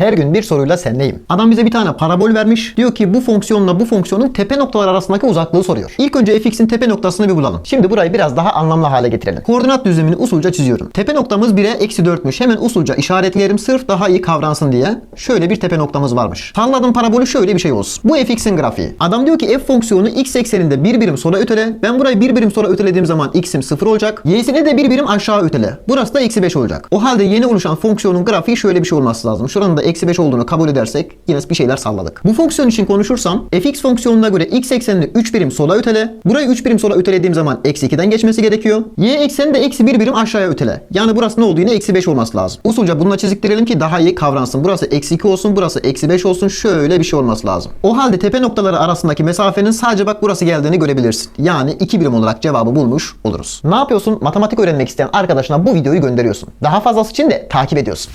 Her gün bir soruyla sendeyim. Adam bize bir tane parabol vermiş. Diyor ki bu fonksiyonla bu fonksiyonun tepe noktalar arasındaki uzaklığı soruyor. İlk önce fx'in tepe noktasını bir bulalım. Şimdi burayı biraz daha anlamlı hale getirelim. Koordinat düzlemini usulca çiziyorum. Tepe noktamız 1'e eksi 4'müş. Hemen usulca işaretleyelim sırf daha iyi kavransın diye. Şöyle bir tepe noktamız varmış. Salladığım parabolü şöyle bir şey olsun. Bu fx'in grafiği. Adam diyor ki f fonksiyonu x ekseninde bir birim sola ötele. Ben burayı bir birim sola ötelediğim zaman x'im 0 olacak. Y'sini de bir birim aşağı ötele. Burası da eksi 5 olacak. O halde yeni oluşan fonksiyonun grafiği şöyle bir şey olması lazım. Şuranın da eksi 5 olduğunu kabul edersek yine bir şeyler salladık. Bu fonksiyon için konuşursam fx fonksiyonuna göre x eksenini 3 birim sola ötele. Burayı 3 birim sola ötelediğim zaman eksi 2'den geçmesi gerekiyor. Y ekseni de eksi 1 birim aşağıya ötele. Yani burası ne oldu yine eksi 5 olması lazım. Usulca bununla çiziktirelim ki daha iyi kavransın. Burası eksi 2 olsun burası eksi 5 olsun. Şöyle bir şey olması lazım. O halde tepe noktaları arasındaki mesafenin sadece bak burası geldiğini görebilirsin. Yani 2 birim olarak cevabı bulmuş oluruz. Ne yapıyorsun? Matematik öğrenmek isteyen arkadaşına bu videoyu gönderiyorsun. Daha fazlası için de takip ediyorsun.